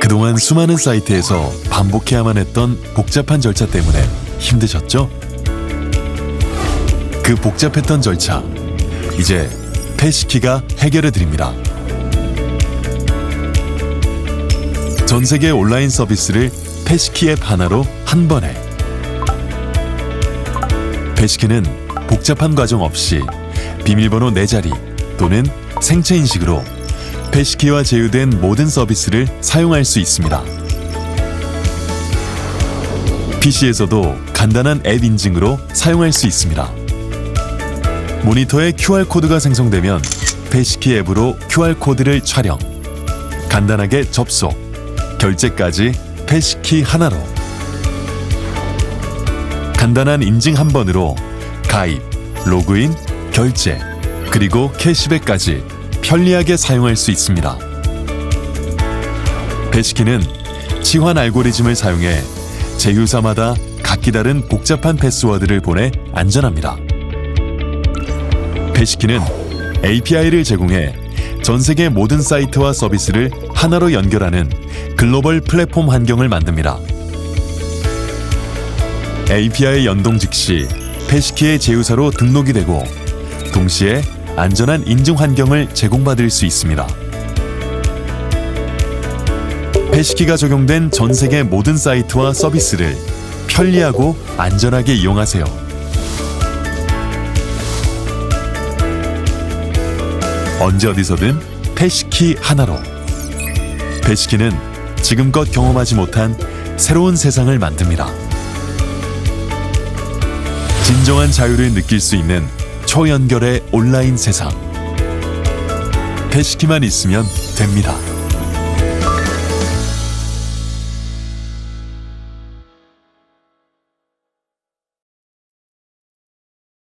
그동안 수많은 사이트에서 반복해야만 했던 복잡한 절차 때문에 힘드셨죠? 그 복잡했던 절차, 이제 패시키가 해결해 드립니다. 전 세계 온라인 서비스를 패시키 앱 하나로 한 번에. 패시키는 복잡한 과정 없이 비밀번호 4자리 또는 생체 인식으로 패시키와 제휴된 모든 서비스를 사용할 수 있습니다. PC에서도 간단한 앱 인증으로 사용할 수 있습니다. 모니터에 QR코드가 생성되면 패시키 앱으로 QR코드를 촬영, 간단하게 접속, 결제까지 패시키 하나로 간단한 인증 한 번으로 가입, 로그인, 결제, 그리고 캐시백까지 편리하게 사용할 수 있습니다. 배시키는 치환 알고리즘을 사용해 제휴사마다 각기 다른 복잡한 패스워드를 보내 안전합니다. 배시키는 API를 제공해 전 세계 모든 사이트와 서비스를 하나로 연결하는 글로벌 플랫폼 환경을 만듭니다. API 연동 즉시 패시키의 제휴사로 등록이 되고 동시에 안전한 인증 환경을 제공받을 수 있습니다. 패시키가 적용된 전 세계 모든 사이트와 서비스를 편리하고 안전하게 이용하세요. 언제 어디서든 패시키 하나로. 패시키는 지금껏 경험하지 못한 새로운 세상을 만듭니다. 진정한 자유를 느낄 수 있는 초연결의 온라인 세상. 패시키만 있으면 됩니다.